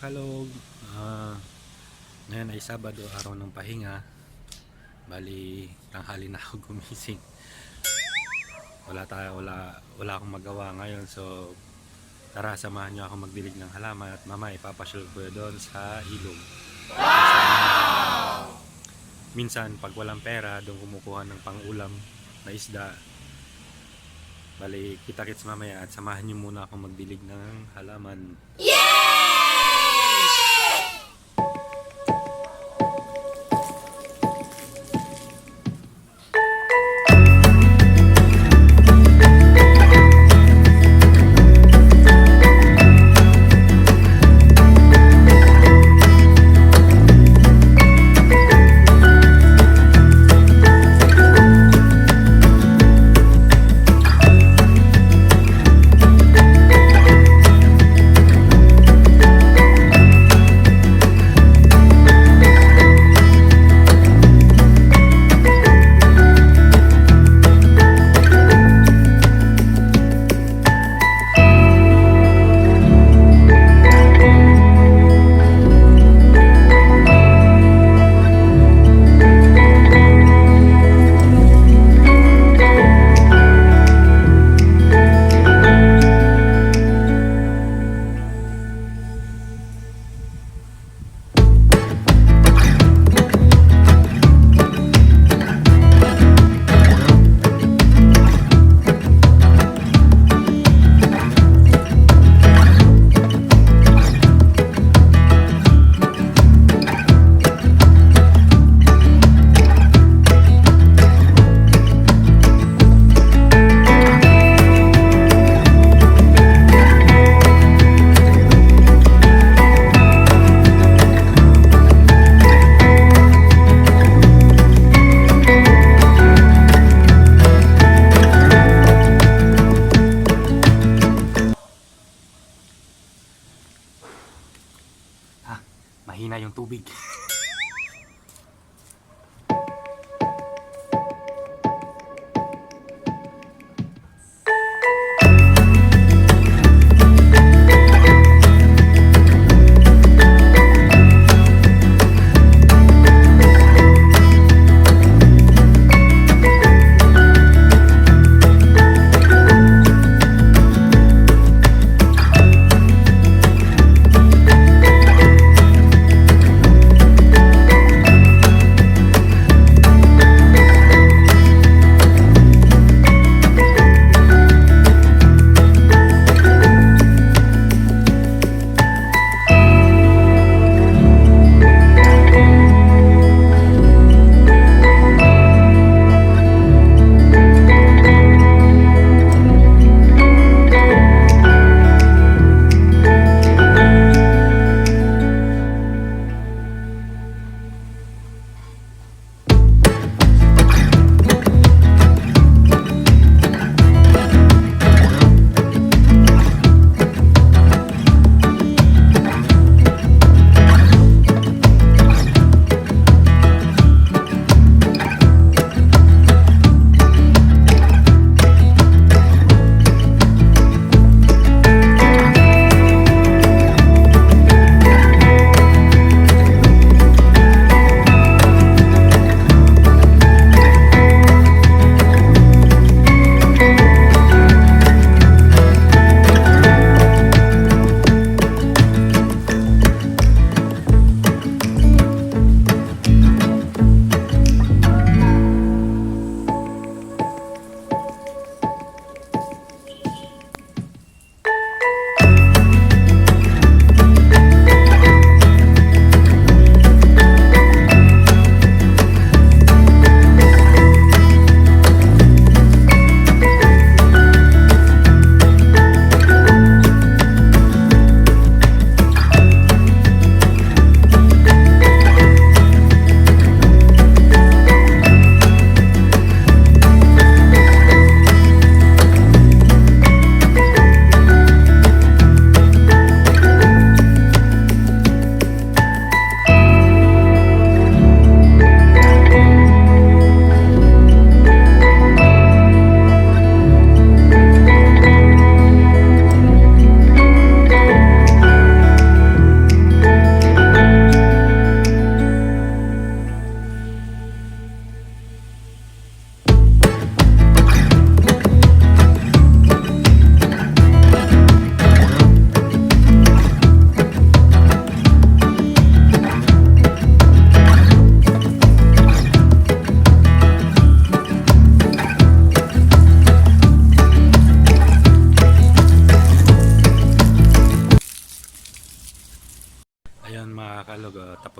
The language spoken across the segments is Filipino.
kalog. Ah, ngayon ay Sabado, araw ng pahinga. Bali, tanghali na ako gumising. Wala tayo, wala, wala akong magawa ngayon. So, tara, samahan nyo ako magdilig ng halaman at mama ipapasyal ko doon sa ilog. Minsan, pag walang pera, doon kumukuha ng pang-ulam na isda. Bali, kita-kits mamaya at samahan nyo muna ako magdilig ng halaman.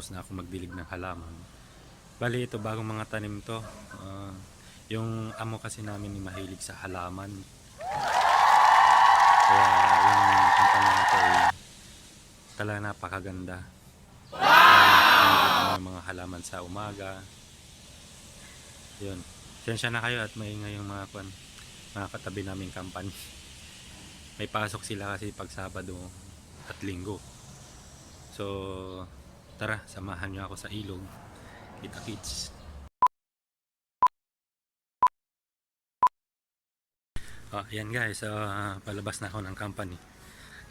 Tapos na ako magdilig ng halaman. Bali ito bagong mga tanim to. Ah, yung amo kasi namin ni mahilig sa halaman. Kaya yung kampanya na to ay talaga napakaganda. Wow! Yung mga halaman sa umaga. Yun. Sensya na kayo at maingay yung mga kwan, mga katabi naming company. May pasok sila kasi pag Sabado at Linggo. So, tara, samahan niyo ako sa ilog. Kita kids. Oh, yan guys, ah, palabas na ako ng company.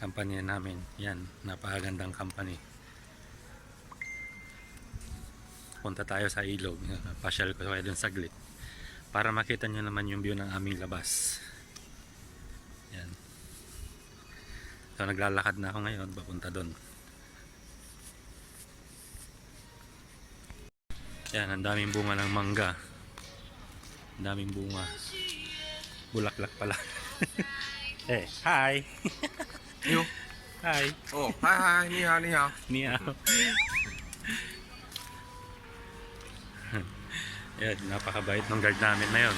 Company na namin. Yan, napakagandang company. Punta tayo sa ilog. Pasyal ko kayo dun saglit. Para makita nyo naman yung view ng aming labas. Yan. So naglalakad na ako ngayon, papunta doon. Yan, ang daming bunga ng mangga. Ang daming bunga. Bulaklak pala. eh, hi! Yo. Hi. Oh, hi, hi. Ni hao, ni hao. Ni hao. Yan, napakabait ng guard namin na yun.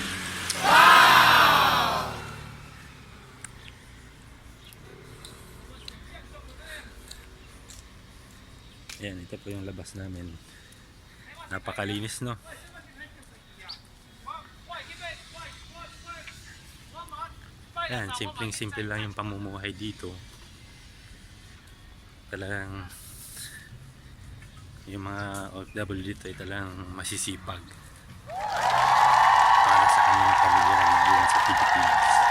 Yan, ito po yung labas namin. Napakalinis, no? Yan, simpleng-simple lang yung pamumuhay dito. Talagang yung mga OFW dito ay talagang masisipag para sa kanilang pamilya na sa Pilipinas.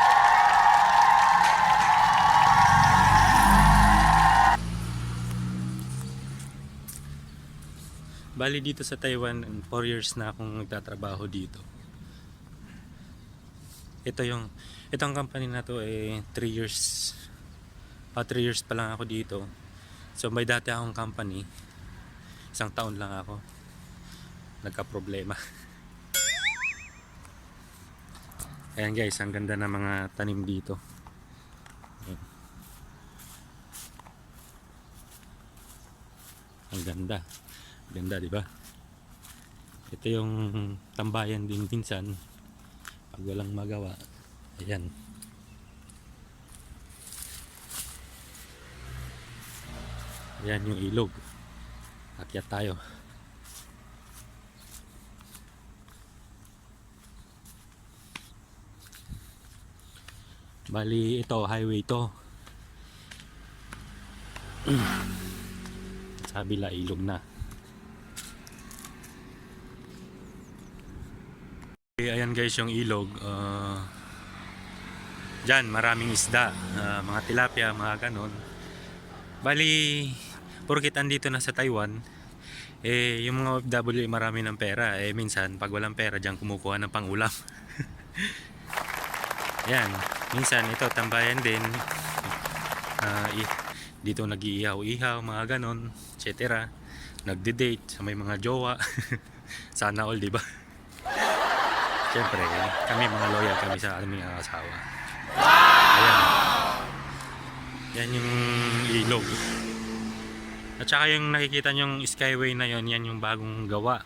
Bali dito sa Taiwan, 4 years na akong nagtatrabaho dito. Ito yung, itong company na to ay 3 years, ah 3 years pa lang ako dito. So may dati akong company, isang taon lang ako. Nagka-problema. Ayan guys ang ganda ng mga tanim dito. Ang ganda ganda di ba ito yung tambayan din minsan pag walang magawa ayan ayan yung ilog Akyat tayo. Bali ito, highway to. Sa kabila, ilog na. Okay, ayan guys yung ilog. Uh, Diyan, maraming isda. Ah, mga tilapia, mga ganon. Bali, porkit andito na sa Taiwan, eh, yung mga OFW marami ng pera. Eh, minsan, pag walang pera, diyan kumukuha ng pangulam. Yan. Minsan, ito, tambayan din. Ah, i- dito nag-iihaw-ihaw, mga ganon, etc. Nagde-date sa may mga jowa. Sana all, di ba? Siyempre, kami mga loyal kami sa aming asawa. Ayan. Yan yung ilog. At saka yung nakikita nyong skyway na yon, yan yung bagong gawa.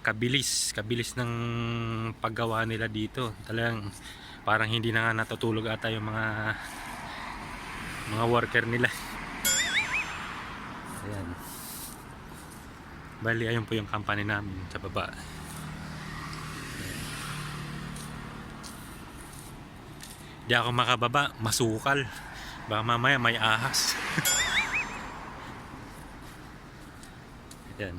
Kabilis, kabilis ng paggawa nila dito. Talagang parang hindi na nga natutulog ata yung mga mga worker nila. Ayan. Bali, ayun po yung company namin sa baba. Di ako makababa, masukal. Baka mamaya may ahas. Yan.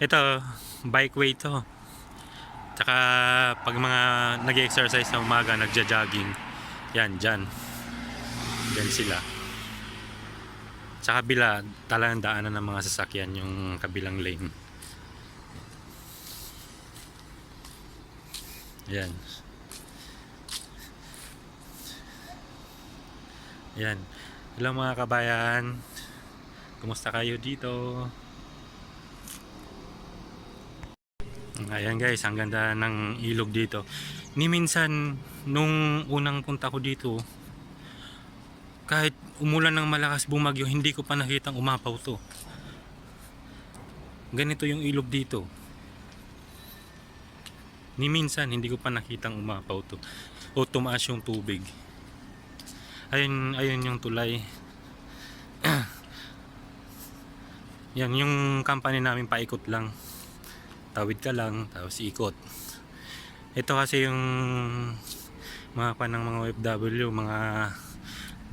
Ito, bikeway to. Tsaka pag mga nag-exercise sa umaga, nagja-jogging, yan, dyan. Dyan sila. Sa kabila, talagang daanan ng mga sasakyan yung kabilang lane. Yan. Yan. Hello mga kabayan. Kumusta kayo dito? Ayan guys, ang ganda ng ilog dito. Ni minsan, nung unang punta ko dito, kahit umulan ng malakas bumagyo, hindi ko pa nakitang umapaw to. Ganito yung ilog dito. Ni minsan, hindi ko pa nakitang umapaw to. O tumaas yung tubig. Ayun, ayun yung tulay. Yan, yung company namin paikot lang. Tawid ka lang, tapos ikot. Ito kasi yung mga pan ng mga OFW, mga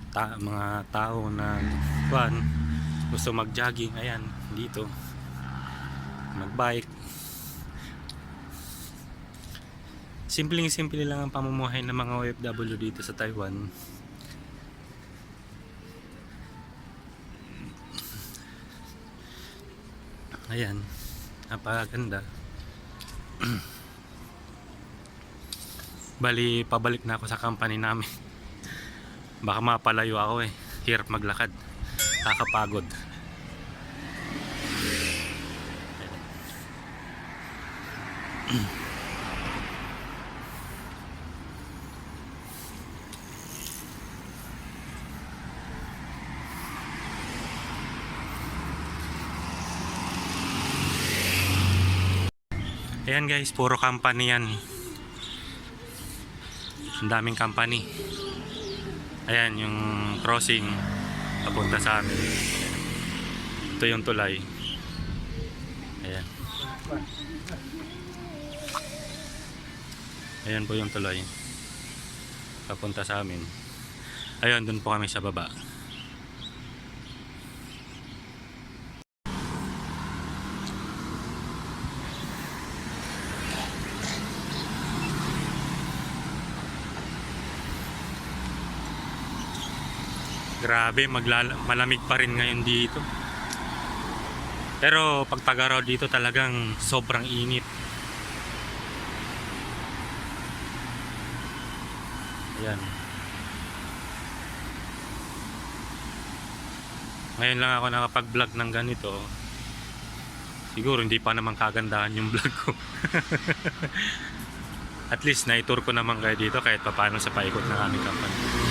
ta- mga tao na kuan gusto mag-jogging, ayan, dito. Mag-bike. Simpleng simple lang ang pamumuhay ng mga OFW dito sa Taiwan. Ayan, napakaganda. Bali, pabalik na ako sa company namin. Baka mapalayo ako eh. Hirap maglakad. Kakapagod. Ayan guys, puro company yan. Ang daming company. Ayan yung crossing papunta sa amin. Ito yung tulay. Ayan. Ayan po yung tulay. Papunta sa amin. Ayun, dun po kami sa baba. Grabe, maglala- malamig pa rin ngayon dito. Pero pag tagaraw dito talagang sobrang init. Ayan. Ngayon lang ako nakapag-vlog ng ganito. Siguro hindi pa naman kagandahan yung vlog ko. At least na-tour ko naman kayo dito kahit paano sa paikot ng aming company.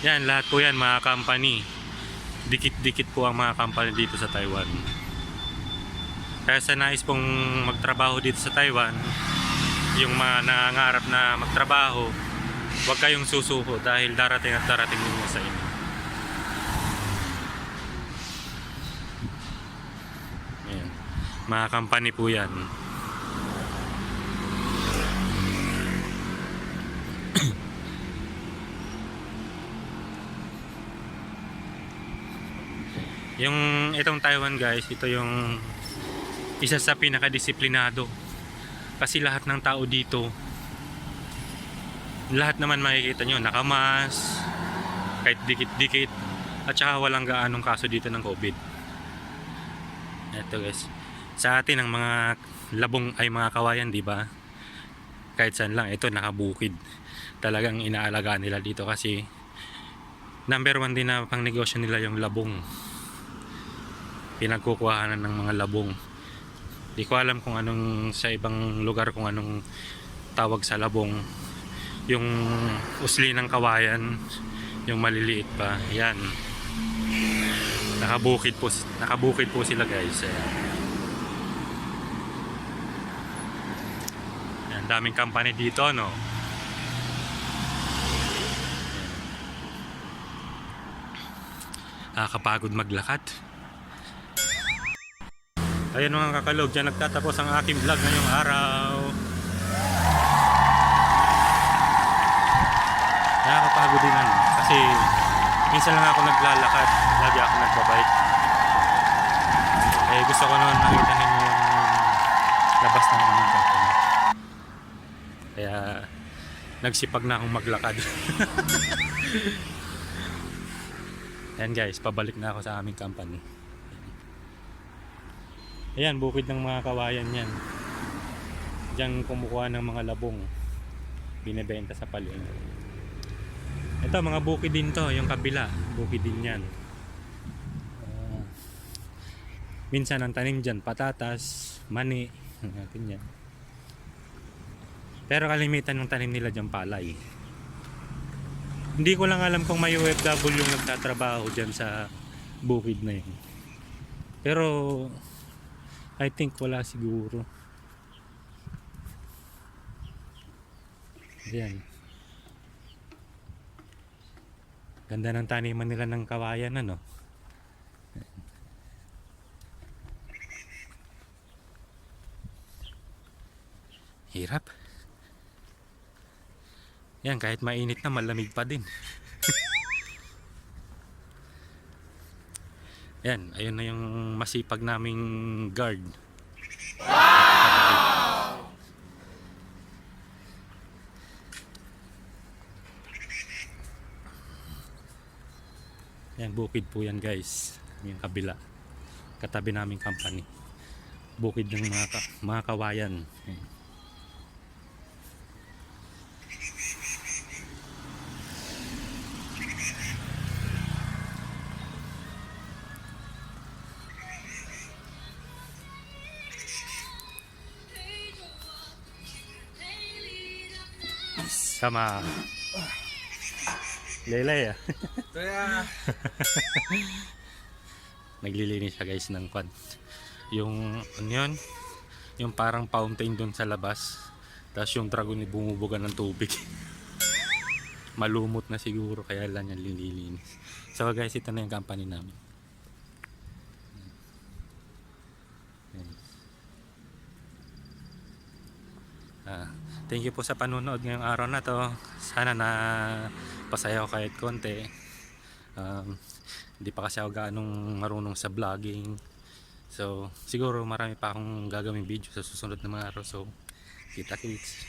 Yan, lahat po yan mga company. Dikit-dikit po ang mga company dito sa Taiwan. Kaya sa nais pong magtrabaho dito sa Taiwan, yung mga nangangarap na magtrabaho, huwag kayong susuko dahil darating at darating ninyo sa inyo. Ayan. Mga company po yan. Yung itong Taiwan guys, ito yung isa sa pinakadisiplinado. Kasi lahat ng tao dito, lahat naman makikita nyo, nakamas, kahit dikit-dikit, at saka walang gaanong kaso dito ng COVID. Ito guys, sa atin ang mga labong ay mga kawayan, di ba? Kahit saan lang, ito nakabukid. Talagang inaalagaan nila dito kasi number one din na pang negosyo nila yung labong pinagkukuhanan ng mga labong. Di ko alam kung anong sa ibang lugar kung anong tawag sa labong. Yung usli ng kawayan, yung maliliit pa. Yan. Nakabukid po, nakabukid po sila guys. Ayan. Ayan, daming company dito, no? Nakakapagod maglakad. Ayan mga kakalog, dyan nagtatapos ang aking vlog ngayong araw. Nakakapagod din ano, kasi minsan lang ako naglalakad, lagi ako nagbabike. Eh gusto ko naman makita ninyo yung labas ng company. Kaya nagsipag na akong maglakad. Ayan guys, pabalik na ako sa aming company. Ayan, bukid ng mga kawayan yan. Diyan kumukuha ng mga labong. Binebenta sa palengke. Ito, mga bukid din to. Yung kabila, bukid din yan. Ah, minsan ang tanim dyan, patatas, mani. Natin yan. Pero kalimitan ng tanim nila dyan palay. Hindi ko lang alam kung may OFW yung nagtatrabaho dyan sa bukid na yun. Pero I think wala siguro. Yan. Ganda ng taniman nila ng kawayan ano. Hirap. Yan, kahit mainit na, malamig pa din. Yan, ayun na yung masipag naming guard. Yan, bukid po yan guys. Yung kabila. Katabi naming company. Bukid ng mga, ka, mga kawayan. Yan. Sama. Lelay ah. Kaya, naglilinis siya guys ng kwan. Yung ano yun? Yung parang fountain doon sa labas. Tapos yung dragon ni bumubuga ng tubig. Malumot na siguro kaya lang yan linilinis. So guys, ito na yung company namin. Yan. Ah, thank you po sa panonood ngayong araw na to. Sana na pasaya kahit konti. Um, hindi pa kasi ako gaanong marunong sa vlogging. So, siguro marami pa akong gagawing video sa susunod na mga araw. So, kita kits.